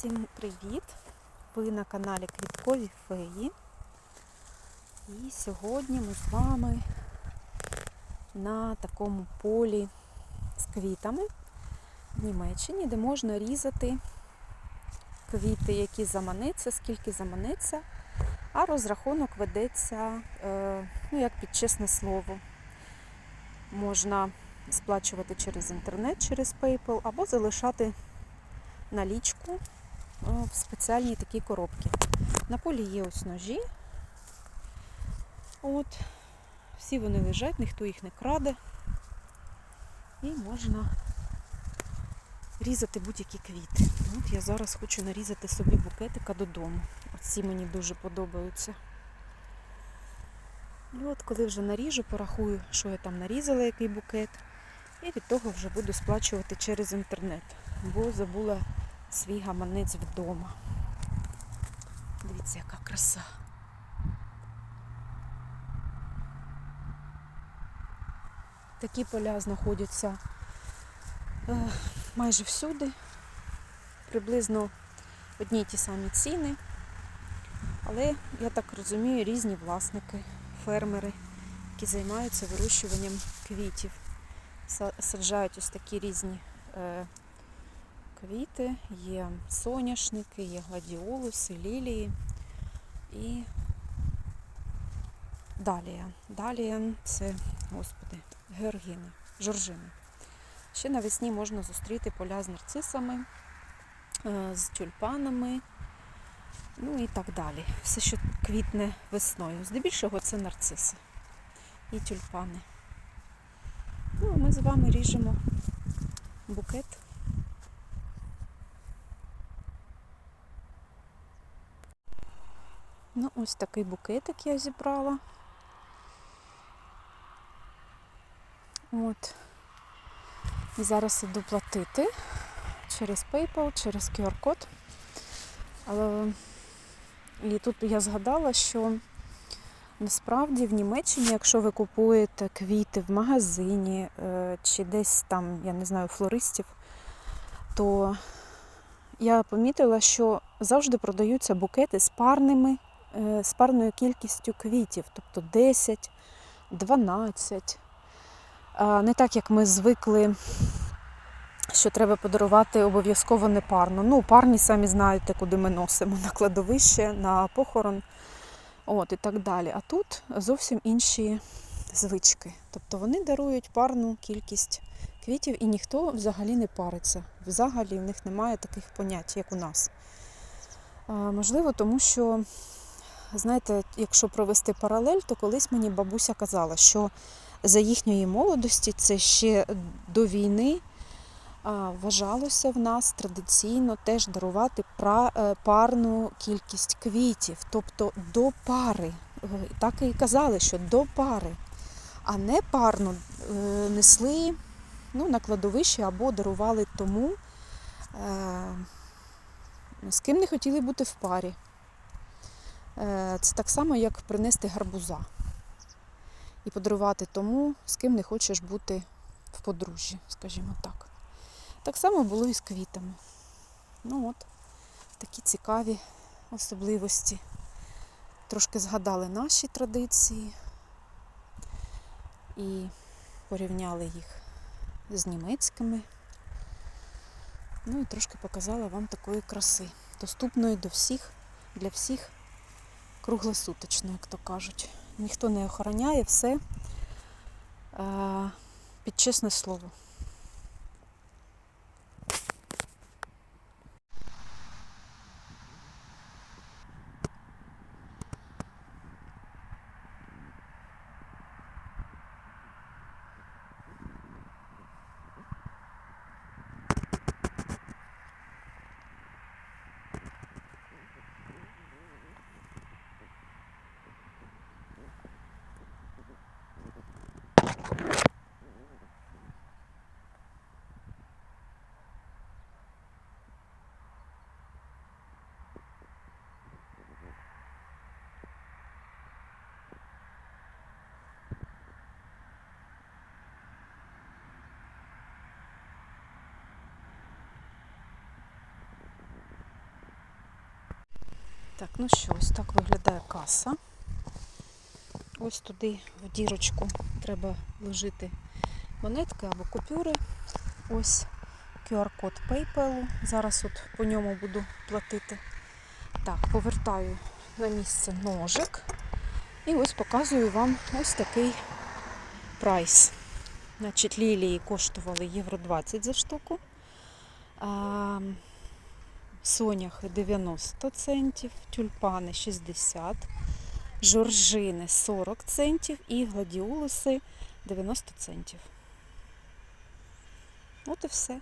Всім привіт! Ви на каналі Квіткові Феї. І сьогодні ми з вами на такому полі з квітами в Німеччині, де можна різати квіти, які заманеться, скільки заманеться, а розрахунок ведеться, е, ну як під чесне слово. Можна сплачувати через інтернет, через PayPal, або залишати налічку в спеціальній такій коробці. На полі є ось ножі. От. Всі вони лежать, ніхто їх не краде. І можна різати будь-які квіти. От я зараз хочу нарізати собі букетика додому. Оці мені дуже подобаються. І от коли вже наріжу, порахую, що я там нарізала, який букет. І від того вже буду сплачувати через інтернет, бо забула свій гаманець вдома. Дивіться, яка краса. Такі поля знаходяться е, майже всюди, приблизно одні й ті самі ціни, але, я так розумію, різні власники, фермери, які займаються вирощуванням квітів. Саджають ось такі різні е, квіти, є соняшники, є гладіолуси, лілії і далія. Далія це, господи, георгіни, жоржини. Ще навесні можна зустріти поля з нарцисами, е, з тюльпанами, ну і так далі. Все, що квітне весною. Здебільшого це нарциси і тюльпани. Ну, а ми з вами ріжемо букет. Ну, ось такий букетик я зібрала. От. І зараз іду платити через PayPal, через QR-код. Але і тут я згадала, що насправді в Німеччині, якщо ви купуєте квіти в магазині е, чи десь там, я не знаю, флористів, то я помітила, що завжди продаються букети з парними з парною кількістю квітів, тобто 10, 12. Не так, як ми звикли, що треба подарувати обов'язково не парну. Ну, парні самі знаєте, куди ми носимо на кладовище, на похорон, от і так далі. А тут зовсім інші звички. Тобто вони дарують парну кількість квітів і ніхто взагалі не париться. Взагалі в них немає таких понять, як у нас. Можливо, тому що знаєте, якщо провести паралель, то колись мені бабуся казала, що за їхньої молодості, це ще до війни, вважалося в нас традиційно теж дарувати е, парну кількість квітів, тобто до пари. Е, Так і казали, що до пари, а не парну е, несли ну, на кладовище або дарували тому, з ким не хотіли бути в парі. Е, Це так само, як принести гарбуза і подарувати тому, з ким не хочеш бути в подружжі, скажімо так. Так само було і з квітами. Ну от, такі цікаві особливості. Трошки згадали наші традиції і порівняли їх з німецькими. Ну і трошки показала вам такої краси, доступної до всіх, для всіх круглосуточно, як то кажуть. Ніхто не охороняє все е, під чесне слово. Так, ну що, ось так виглядає каса. Ось туди в дірочку треба вложити монетки або купюри. Ось QR-код PayPal. Зараз от по ньому буду платити. Так, повертаю на місце ножик. І ось показую вам ось такий прайс. Значить, лілії коштували євро 20 за штуку. Соняхи 90 центів, тюльпани 60, жоржини 40 центів і гладіолуси 90 центів. От і все.